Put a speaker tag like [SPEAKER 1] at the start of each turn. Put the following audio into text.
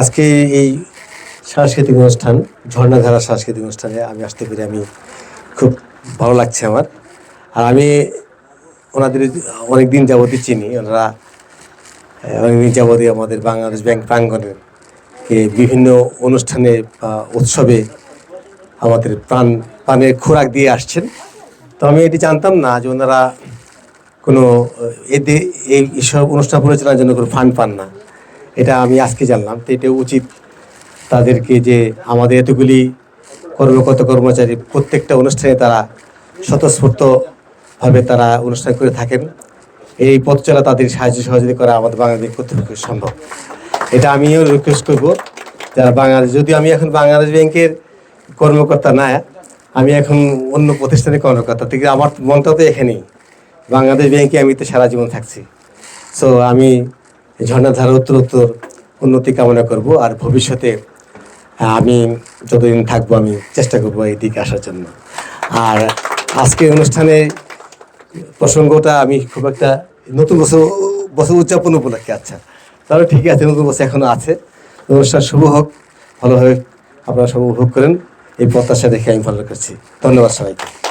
[SPEAKER 1] আজকে এই সাংস্কৃতিক অনুষ্ঠান, ঝর্ণাধারা সাংস্কৃতিক অনুষ্ঠানে আমি আসতে পেরে আমি খুব ভালো লাগছে আমার। আর আমি ওনাদের অনেক দিন যাবতই চিনি, ওনারা অনেকদিন যাবতই আমাদের বাংলাদেশ ব্যাংক প্রাঙ্গণে এ বিভিন্ন অনুষ্ঠানে বা উৎসবে আমাদের প্রাণ, প্রাণের খোরাক দিয়ে আসছেন। তো আমি এটি জানতাম না যে ওনারা কোনো এতে এই সব অনুষ্ঠান পরিচালনার জন্য কোনো ফান্ড পান না। এটা আমি আজকে জানলাম। তো এটা উচিত তাদেরকে যে আমাদের এতগুলি কর্মকর্তা, কর্মচারী প্রত্যেকটা অনুষ্ঠানে তারা স্বতঃস্ফূর্তভাবে তারা অনুষ্ঠান করে থাকেন। এই পথ চলা তাদের সাহায্য সহযোগিতা করা আমাদের বাংলাদেশ কর্তৃপক্ষের সম্ভব। এটা আমিও রিকোয়েস্ট করব যারা বাংলাদেশ, যদি আমি এখন বাংলাদেশ ব্যাংকের কর্মকর্তা না, আমি এখন অন্য প্রতিষ্ঠানের কর্মকর্তা থেকে আমার মনটা তো এখানেই। বাংলাদেশ ব্যাংকে আমি তো সারা জীবন থাকছি। সো আমি ঝর্ণাধারা উত্তর উত্তর উন্নতি কামনা করব আর ভবিষ্যতে আমি যতদিন থাকব আমি চেষ্টা করব এই দিকে আসার জন্য। আর আজকের অনুষ্ঠানে প্রসঙ্গটা আমি খুব একটা নতুন বছর বছর উদযাপন উপলক্ষে আচ্ছা। তাহলে ঠিকই আছে, নতুন বছর এখনও আছে। অনুষ্ঠান শুভ হোক, ভালোভাবে আপনারা সব উপভোগ করেন। এই প্রত্যাশা দেখে আমি ভালো করছি। ধন্যবাদ সবাইকে।